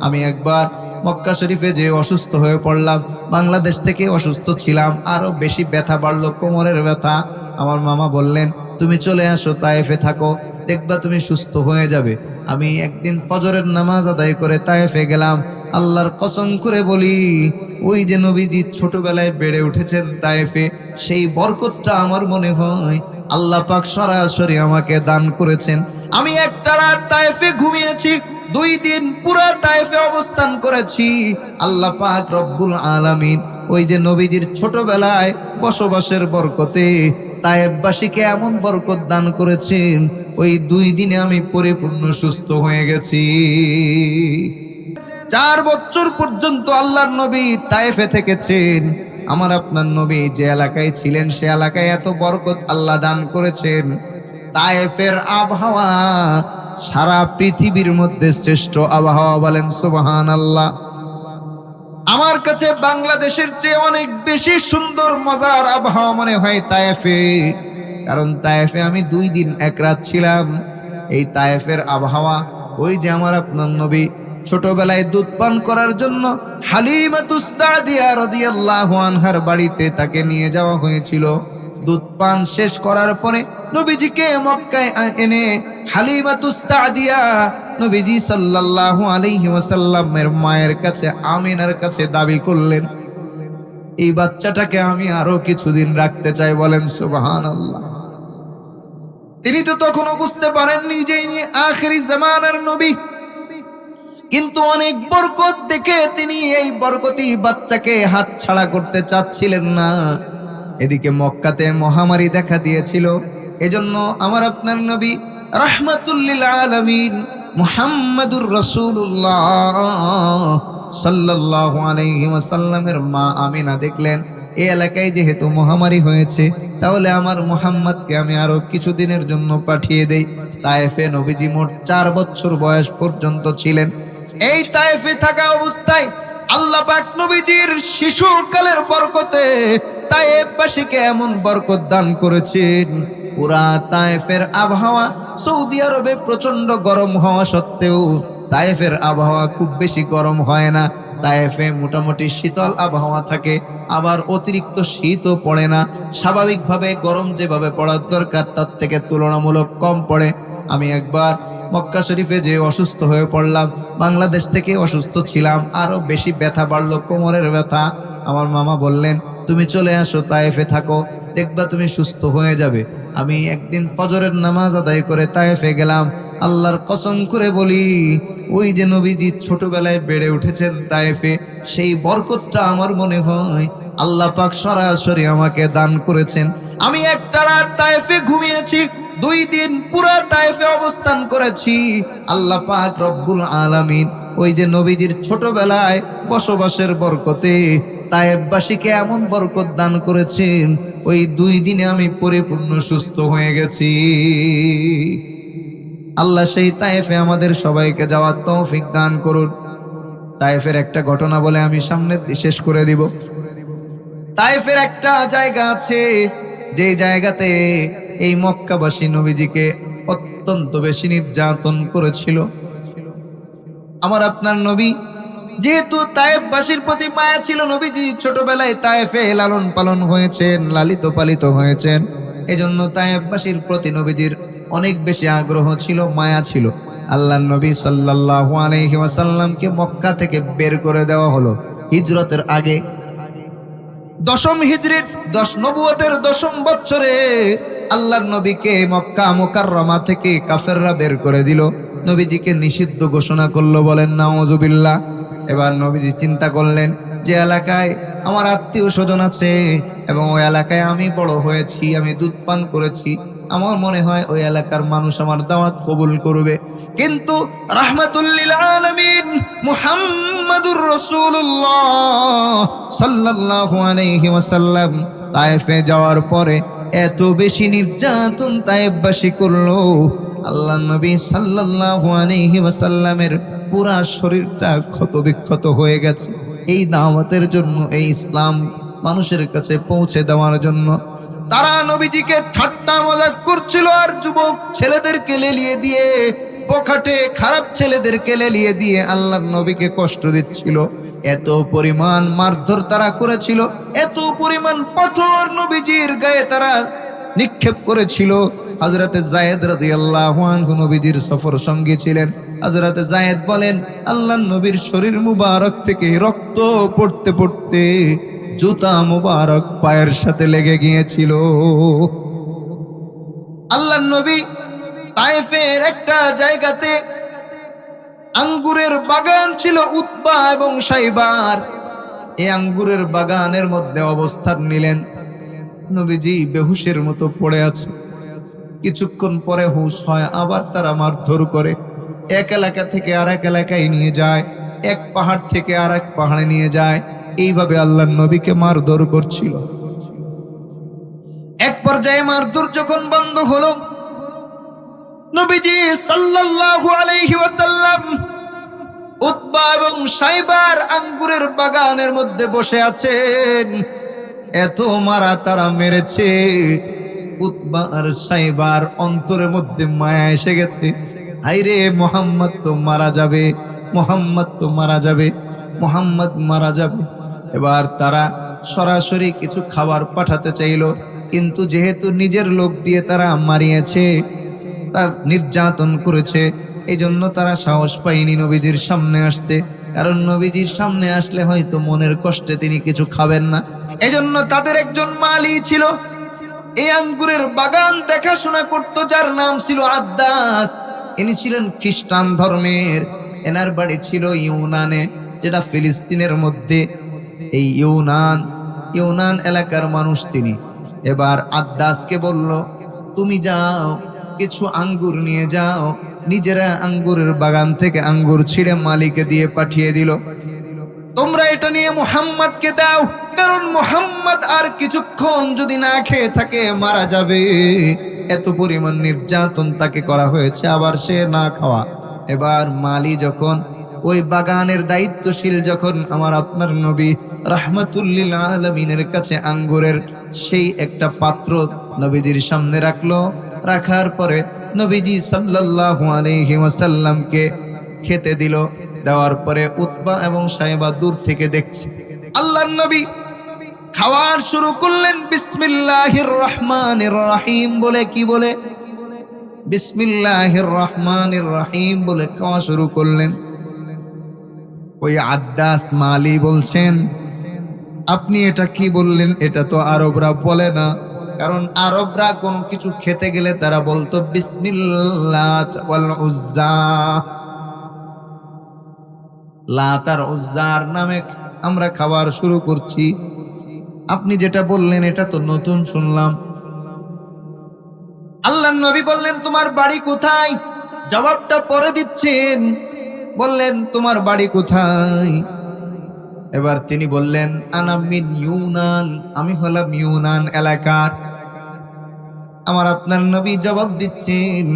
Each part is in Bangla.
আমি একবার মক্কা শরীফে যে অসুস্থ হয়ে পড়লাম, বাংলাদেশ থেকে অসুস্থ ছিলাম, আরও বেশি ব্যথা বাড়লো, কোমরের ব্যথা। আমার মামা বললেন, তুমি চলে আসো, তায়েফে থাকো, দেখবা তুমি সুস্থ হয়ে যাবে। আমি একদিন ফজরের নামাজ আদায় করে তায়েফে গেলাম। আল্লাহর কসম করে বলি, ওই যে নবীজি ছোটবেলায় বেড়ে উঠেছেন তায়েফে, সেই বরকতটা আমার মনে হয় আল্লাহ পাক সরাসরি আমাকে দান করেছেন। আমি একটা রাত তায়েফে ঘুমিয়েছি দুই দিন পুরা তায়েফে অবস্থান করেছি। আল্লাহ পাক রব্বুল আলামিন ওই যে নবীজির ছোটবেলায় বসবাসের বরকতে তায়েববাসীকে এমন বরকত দান করেছেন, ওই দুই দিনে আমি পরিপূর্ণ সুস্থ হয়ে গেছি। চার বছর পর্যন্ত আল্লাহর নবী তায়েফে থেকেছেন। আমার আপনার নবী যে এলাকায় ছিলেন, সে এলাকায় এত বরকত আল্লাহ দান করেছেন। তায়েফের আবহাওয়া সারা পৃথিবীর মধ্যে শ্রেষ্ঠ আবহাওয়া বলেন সুবহান আল্লাহ আমার কাছে বাংলাদেশের চেয়ে অনেক বেশি সুন্দর, মজার আবহাওয়া মনে হয় তায়েফে। কারণ তায়েফে আমি দুই দিন এক রাত ছিলাম। এই তায়েফের আবহাওয়া, ওই যে আমার আপনার নবী ছোটবেলায় দুধ পান করার জন্য হালিমাতুসাদিয়া রাদিয়াল্লাহু আনহার বাড়িতে তাকে নিয়ে যাওয়া হয়েছিল। দুধ পান শেষ করার পরে নবীজিকে মক্কায় এনে হালিমাতুসাদিয়া নবীজি সাল্লাল্লাহু আলাইহি ওয়াসাল্লামের মায়ের কাছে, আমিনার কাছে দাবি করলেন, এই বাচ্চাটাকে আমি আরও কিছুদিন রাখতে চাই। বলেন, সুবহানাল্লাহ। তিনি তো তখনও বুঝতে পারেননি যে ইনি আখেরি জামানার নবী। কিন্তু অনেক বরকত দেখে তিনি এই বরকতি বাচ্চাকে হাত ছাড়া করতে চাচ্ছিলেন না। এদিকে মক্কাতে মহামারী দেখা দিয়েছিল। এজন্য আমার আপনার নবী রাহমাতুল্লিল আলামিন মুহাম্মাদুর রাসূলুল্লাহ সাল্লাল্লাহু আলাইহি ওয়াসাল্লামের মা আমিনা দেখলেন, এ এলাকায় যেহেতু মহামারী হয়েছে, তাহলে আমার মুহাম্মদকে আমি আরও কিছুদিনের জন্য পাঠিয়ে দেই। তায়েফে নবীজি মোট চার বছর বয়স পর্যন্ত ছিলেন। এই তায়েফে থাকা অবস্থায় আল্লাহ পাক নবীজির শিশুকালের বরকতে তায়েফবাসীকে এমন বরকত দান করেছেন। পুরা তায়েফের আবহাওয়া সৌদি আরবে প্রচণ্ড গরম হওয়া সত্ত্বেও তায়েফের আবহাওয়া খুব বেশি গরম হয় না। তায়েফে মোটামুটি শীতল আবহাওয়া থাকে, আবার অতিরিক্ত শীতও পড়ে না। স্বাভাবিকভাবে গরম যেভাবে পড়ার দরকার, তার থেকে তুলনামূলক কম পড়ে। আমি একবার মক্কা শরীফে যে অসুস্থ হয়ে পড়লাম, বাংলাদেশ থেকে অসুস্থ ছিলাম, আরও বেশি ব্যথা বাড়লো, কোমরের ব্যথা। আমার মামা বললেন, তুমি চলে আসো, তায়েফে থাকো, দেখবা তুমি সুস্থ হয়ে যাবে। আমি একদিন ফজরের নামাজ আদায় করে তায়েফে গেলাম। আল্লাহর কসম করে বলি, ওই যে নবীজি ছোটবেলায় বেড়ে উঠেছেন তায়েফে, সেই বরকতটা আমার মনে হয় আল্লাহ পাক সরাসরি আমাকে দান করেছেন। আমি একটা রাত তায়েফে ঘুমিয়েছি দুই দিন পুরো তায়েফে অবস্থান করেছি। আল্লাহ পাক রব্বুল আলামিন ওই যে নবীজির ছোটবেলায় বসবাসের বরকতে তায়েববাসীকে এমন বরকত দান করেছেন, ওই দুই দিনে আমি পরিপূর্ণ সুস্থ হয়ে গেছি। আল্লাহ সেই তায়েফে আমাদের সবাইকে যাওয়ার তৌফিক দান করুন। তায়েফের একটা ঘটনা বলে আমি সামনে শেষ করে দিব। তায়েফের একটা জায়গা আছে যে জায়গাতে এই মক্কাবাসী নবীজিকে অত্যন্ত বেশি নির্যাতন করেছিল। আমার আপনার নবী যেহেতু তায়েববাসীর প্রতি মায়া ছিল, নবীজি ছোটবেলায় তায়েফে লালন পালন হয়েছেন লালিত পালিত হয়েছেন। এজন্য তায়েববাসীর প্রতি নবীজির অনেক বেশি আগ্রহ ছিল, মায়া ছিল। আল্লাহ নবী সাল্লাল্লাহু আলাইহি ওয়াসাল্লামকে মক্কা থেকে বের করে দেওয়া হলো। হিজরতের আগে দশম হিজরিত দশ নবুয়তের দশম বছরে আল্লাহ নবীকে মক্কা মোকাররমা থেকে কাফেররা বের করে দিল। নবীজিকে নিষিদ্ধ ঘোষণা করল বলেন নাওজুবিল্লাহ এবার নবীজি চিন্তা করলেন যে এলাকায় আমার আত্মীয় স্বজন আছে এবং ওই এলাকায় আমি বড় হয়েছি, আমি দুধ পান করেছি। আমার মনে হয় ওই এলাকার মানুষ আমার দাওয়াত কবুল করবে। কিন্তু রাহমাতুল্লিল মুহাম্মাদুর তায়েফে যাওয়ার পরে এত বেশি নির্যাতন তায়েববাসী করল। আল্লাহ নবী সাল্লাল্লাহু আলাইহি ওয়াসাল্লামের পুরা শরীরটা ক্ষত বিক্ষত হয়ে গেছে। এই দাওয়াতের জন্য, এই ইসলাম মানুষের কাছে পৌঁছে দেওয়ার জন্য তারা নবীজিকে ঠাট্টা মজাক করছিল আর যুবক ছেলেদেরকে লেলিয়ে দিয়ে পখাটে খারাপ ছেলেদেরকে লেলিয়ে দিয়ে আল্লাহর নবীকে কষ্ট দিচ্ছিল। এত পরিমাণ মারধর তারা করেছিল, এত পরিমাণ পাথর নবীজির গায়ে তারা নিক্ষেপ করেছিল। হজরতে জায়েদ রাদিয়াল্লাহু আনহু নবীজির সফর সঙ্গী ছিলেন। হজরতে জায়েদ বলেন, আল্লাহ নবীর শরীর মুবারক থেকে রক্ত পড়তে পড়তে জুতা মুবারক পায়ের সাথে লেগে গিয়েছিল। আল্লাহ নবী তায়েফের একটা জায়গাতে আঙ্গুরের বাগান ছিল উৎপা এবং সাইবার। এই আঙ্গুরের বাগানের মধ্যে অবস্থান নিলেন নবীজি, বেহুশের মতো পড়ে আছে। কিছুক্ষণ পরে হুশ হয়, আবার তারা মারধর করে। এক এলাকা থেকে আর এক এলাকায় নিয়ে যায়, এক পাহাড় থেকে আর এক পাহাড়ে নিয়ে যায়। এইভাবে আল্লাহ নবীকে মারধর করছিল। এক পর্যায়ে মারধর যখন বন্ধ হলো নবীজি সাল্লাল্লাহু আলাইহি ওয়াসাল্লাম উতবা এবং সাইবার আঙ্গুরের বাগানের মধ্যে বসে আছেন। এত মারা তারা মেরেছে। উতবা আর সাইবার অন্তরের মধ্যে মায়া এসে গেছে। হাইরে মোহাম্মদ তো মারা যাবে, মোহাম্মদ তো মারা যাবে, মোহাম্মদ মারা যাবে। এবার তারা সরাসরি কিছু খাবার পাঠাতে চাইলো, কিন্তু যেহেতু নিজের লোক দিয়ে তারা মারিয়েছে নির্যাতন করেছে। এই জন্য তারা সাহস পায়নি নবীজির সামনে আসতে। কারণ নবীজির সামনে আসলে হয়তো মনের কষ্টে তিনি কিছু খাবেন না। এজন্য তাদের একজন মালি ছিল। এই আঙ্গুরের বাগান দেখাশোনা করতো, যার নাম ছিল আদ্দাস। ইনি ছিলেন খ্রিস্টান ধর্মের। এনার বাড়ি ছিল ইউনানে, যেটা ফিলিস্তিনের মধ্যে। এই ইউনান ইউনান এলাকার মানুষ তিনি। এবার আদ্দাসকে বলল, তুমি যাও কিছু আঙ্গুর নিয়ে যাও। নিজেরা আঙ্গুরের বাগান থেকে আঙ্গুর ছিঁড়ে মালিকে দিয়ে পাঠিয়ে দিল। তোমরা এটা নিয়ে মোহাম্মদকে দাও, কারণ মোহাম্মদ আর কিছুক্ষণ যদি না খেয়ে থাকে, মারা যাবে। এত পরিমাণ নির্যাতন তাকে করা হয়েছে, আবার সে না খাওয়া। এবার মালি যখন ওই বাগানের দায়িত্বশীল যখন আমার আপনার নবী রাহমাতুল্লিল আলমিনের কাছে আঙ্গুরের সেই একটা পাত্র নবীজির সামনে রাখল, রাখার পরে নবীজি সাল্লাল্লাহু আলাইহি ওয়াসাল্লামকে খেতে দিল, দেওয়ার পরে উতবা এবং সাহেবা দূর থেকে দেখছে। আল্লাহর নবী খাওয়ার শুরু করলেন, বিসমিল্লাহির রহমানির রহিম বলে কি বলে? বিসমিল্লাহির রহমানির রহিম বলে খাওয়া শুরু করলেন। ওই আদ্দাস মালি বলছেন, আপনি এটা কি বললেন? এটা তো আরবরা বলে না। কারণ আরবরা কোনো কিছু খেতে গেলে তারা বলতো উজ্জার নামে আমরা খাবার শুরু করছি। আপনি যেটা বললেন, এটা তো নতুন শুনলাম। আল্লাহ নবী বললেন, তোমার বাড়ি কোথায়? জবাবটা পরে দিচ্ছেন। বললেন, তোমার বাড়ি কোথায়? এবার তিনি বললেন আনামিন ইউনান, আমি হলাম ইউনান এলাকার। আমার আপনার নবী জবাব দিচ্ছেন,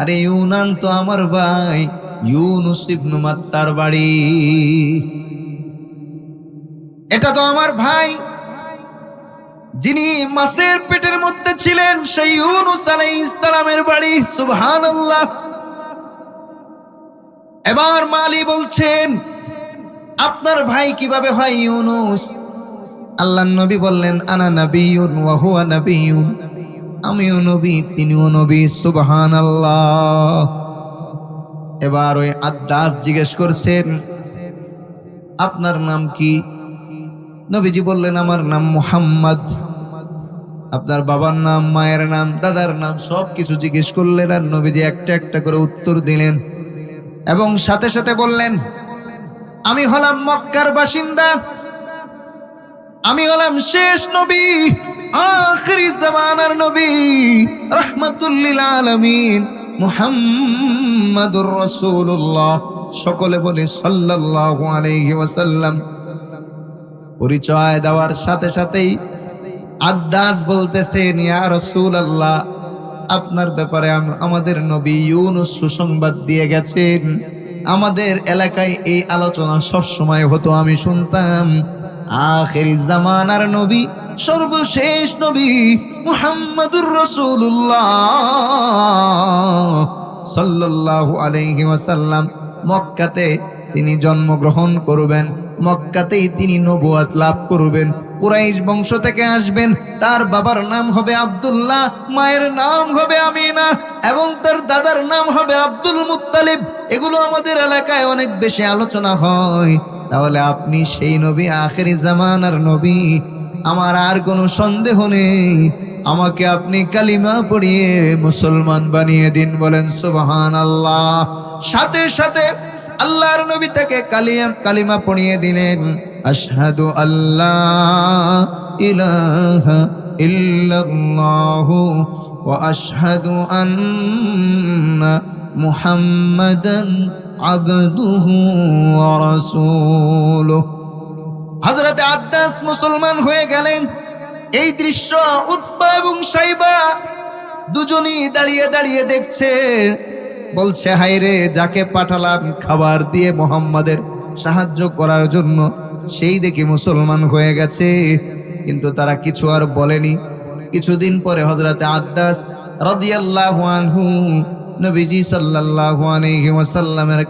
আরে ইউনান তো আমার ভাই, ইউনুস ইবনু মাত্তার বাড়ি। এটা তো আমার ভাই, যিনি মাসের পেটের মধ্যে ছিলেন, সেই ইউনুস আলাইহিস সালামের বাড়ি, সুবহানাল্লাহ। এবার মালি বলছেন, আপনার ভাই কীভাবে হয় ইউনুস? আল্লাহ নবী বললেন, আনা নবিয়ুন ওয়া হুয়া নবিয়ুন। আমিও নবী, তিনিও নবী, সুবহানাল্লাহ। এবার ওই আদ্দাস জিজ্ঞেস করছেন, আপনার নাম কি? নবীজি বললেন, আমার নাম মুহাম্মদ। আপনার বাবার নাম, মায়ের নাম, দাদার নাম সব কিছু জিজ্ঞেস করলেন। আর নবীজি একটা একটা করে উত্তর দিলেন এবং সাথে সাথে বললেন, আমি হলাম মক্কার বাসিন্দা। আমি হলাম শেষ নবী, আখরি জামানার নবী। রহমাতুল্লিল আলামিন, মুহাম্মাদুর রাসূলুল্লাহ। সকলে বলে, সাল্লাল্লাহু আলাইহি ওয়াসাল্লাম। পরিচয় দেওয়ার সাথে সাথেই আদ্দাস বলতেছেন, ইয়া রাসূলুল্লাহ আপনার ব্যাপারে আম- আমাদের নবী ইউনুস সুসংবাদ দিয়ে গেছেন। আমাদের এলাকায় এই আলোচনা সব সময় হতো, আমি শুনতাম। আখেরি জামানার নবী, সর্বশেষ নবী মুহাম্মাদুর রাসূলুল্লাহ সাল্লাল্লাহু আলাইহি ওয়াসাল্লাম মক্কাতে তিনি জন্মগ্রহণ করবেন, মক্কাতেই তিনি নবুয়াত লাভ করবেন, কুরাইশ বংশ থেকে আসবেন, তার বাবার নাম হবে আব্দুল্লাহ, মায়ের নাম হবে আমিনা এবং তার দাদার নাম হবে আব্দুল মুত্তালিব। এগুলো আমাদের এলাকায় অনেক বেশি আলোচনা হয়। তাহলে আপনি সেই নবী, আখেরি জামানার নবী, আমার আর কোনো সন্দেহ নেই। আমাকে আপনি কালিমা পড়িয়ে মুসলমান বানিয়ে দিন বলেন সুবহান আল্লাহ সাথে সাথে আল্লাহর নবী তাকে কালিয়াম কালিমা পড়িয়ে দিলেন, আশহাদু আল্লাহ ইলাহা ইল্লাল্লাহু ওয়া আশহাদু আন্না মুহাম্মাদান আবদুহু ওয়া রাসূলুহু। হযরতে আদ্দাস মুসলমান হয়ে গেলেন। এই দৃশ্য উৎপা এবং সাইবা দুজনই দাঁড়িয়ে দাঁড়িয়ে দেখছে। বলছে হাইরে যাকে পাঠালাম খাবার দিয়ে মোহাম্মদের সাহায্য করার জন্য, সেই দেখি মুসলমান হয়ে গেছে। কিন্তু তারা কিছু আর বলেনি। কিছুদিন পরে হজরতে আদ্দাস রাদিয়াল্লাহু নবীজি সাল্লাল্লাহু আলাইহি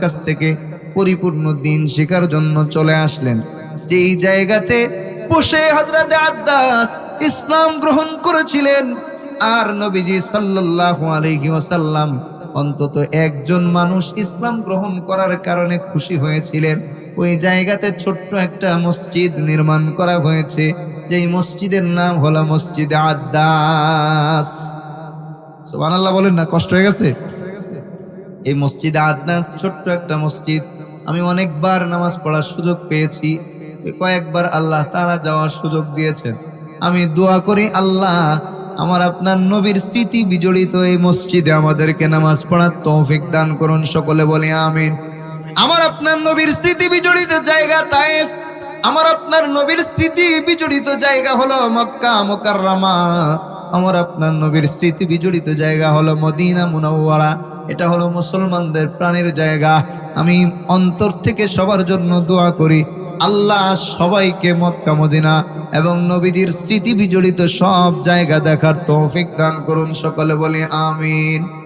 কাছ থেকে পরিপূর্ণ দিন শেখার জন্য চলে আসলেন। যেই জায়গাতে বসে হজরতে আদ্দাস ইসলাম গ্রহণ করেছিলেন, আর নবীজি সাল্লাল্লাহু আলাইহি ওয়াসাল্লাম অন্তত একজন মানুষ ইসলাম গ্রহণ করার কারণে খুশি হয়েছিলেন। ওই জায়গাতে ছোট্ট একটা মসজিদ নির্মাণ করা হয়েছে। যেই মসজিদের নাম হলো মসজিদ আদ্দাস। সুবহানাল্লাহ বলেন না, কষ্ট হয়ে গেছে? এই মসজিদ আদনাস ছোট্ট একটা মসজিদ। আমি অনেকবার নামাজ পড়ার সুযোগ পেয়েছি। কয়েকবার আল্লাহ তাআলা যাওয়ার সুযোগ দিয়েছেন। আমি দোয়া করি আল্লাহ আমার আপনার নবীর স্মৃতি বিজড়িত এই মসজিদে আমাদেরকে নামাজ পড়ার তৌফিক দান করুন, সকলে বলি আমিন। আমার আপনার নবীর স্মৃতি বিজড়িত জায়গা তায়েফ, আমার আপনার নবীর স্মৃতি বিজড়িত জায়গা হলো মক্কা, মুকাররমা। আমার আপনার নবীর স্মৃতি বিজড়িত জায়গা হলো মদিনা মুনাওয়ারা, এটা হলো মুসলমানদের প্রাণের জায়গা। আমি অন্তর থেকে সবার জন্য দোয়া করি আল্লাহ সবাইকে মক্কা, মদিনা এবং নবীজির স্মৃতি বিজড়িত সব জায়গা দেখার তৌফিক দান করুন, সকলে বলি আমিন।